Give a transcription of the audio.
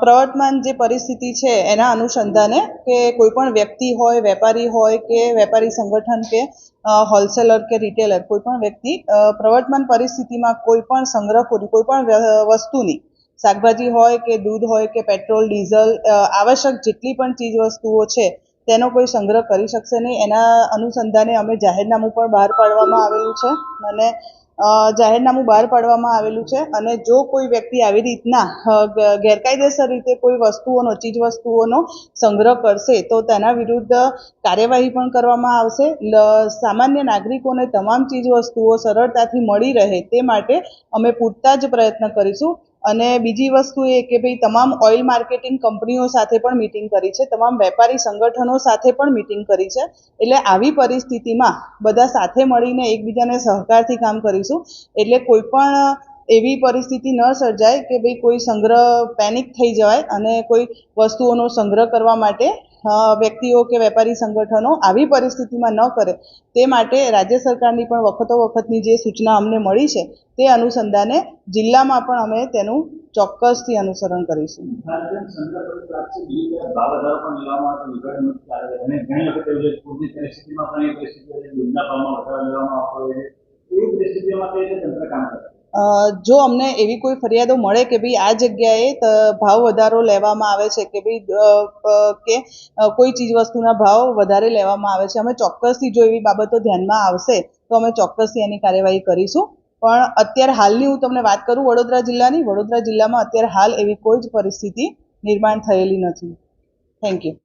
પ્રવર્તમાન જે પરિસ્થિતિ છે એના અનુસંધાને કે કોઈ પણ વ્યક્તિ હોય, વેપારી હોય કે વેપારી સંગઠન કે હોલસેલર કે રિટેલર કોઈ પણ વ્યક્તિ પ્રવર્તમાન પરિસ્થિતિમાં કોઈ પણ સંગ્રહખોરી, કોઈ પણ વસ્તુની, શાકભાજી હોય કે દૂધ હોય કે પેટ્રોલ, ડીઝલ આવશ્યક જેટલી પણ ચીજ વસ્તુઓ છે, તેનો કોઈ સંગ્રહ કરી શકશે નહીં. એના અનુસંધાને અમે જાહેરનામું પણ બહાર પાડવામાં આવેલું છે. અને જાહેરનામું બહાર પાડવામાં આવેલું છે અને જો કોઈ વ્યક્તિ આવી રીતના ગેરકાયદેસર રીતે કોઈ વસ્તુઓનો ચીજ વસ્તુઓનો સંગ્રહ કરશે, તો તેના વિરુદ્ધ કાર્યવાહી પણ કરવામાં આવશે. સામાન્ય નાગરિકોને તમામ ચીજ વસ્તુઓ સરળતાથી મળી રહે તે માટે અમે પૂરતા જ પ્રયત્ન કરીશું. અને બીજી વસ્તુ એ કે ભાઈ તમામ ઓઇલ માર્કેટિંગ કંપનીઓ સાથે પણ મિટિંગ કરી છે, તમામ વેપારી સંગઠનો સાથે પણ મિટિંગ કરી છે, એટલે આવી પરિસ્થિતિમાં બધા સાથે મળીને એકબીજાને સહકારથી કામ કરીશું, એટલે કોઈ પણ એવી પરિસ્થિતિ ન સર્જાય કે ભાઈ કોઈ સંગ્રહ પેનિક થઈ જવાય અને કોઈ વસ્તુઓનો સંગ્રહ કરવા માટે વ્યક્તિઓ કે વેપારી સંગઠનો આવી પરિસ્થિતિમાં ન કરે. તે માટે રાજ્ય સરકારની પણ વખતો વખતની જે સૂચના અમને મળી છે, તે અનુસંધાને જિલ્લામાં પણ અમે તેનું ચોક્કસથી અનુસરણ કરીશું. પરિસ્થિતિમાં જો અમને એવી કોઈ ફરિયાદો મળે કે ભાઈ આ જગ્યાએ ભાવ વધારો લેવામાં આવે છે કે ભાઈ કે કોઈ ચીજ વસ્તુના ભાવ વધારે લેવામાં આવે છે, અમે ચોક્કસથી જો એવી બાબતો ધ્યાનમાં આવશે, તો અમે ચોક્કસથી એની કાર્યવાહી કરીશું. પણ અત્યારે હાલની હું તમને વાત કરું વડોદરા જિલ્લાની, વડોદરા જિલ્લામાં અત્યારે હાલ એવી કોઈ જ પરિસ્થિતિ નિર્માણ થયેલી નથી. Thank you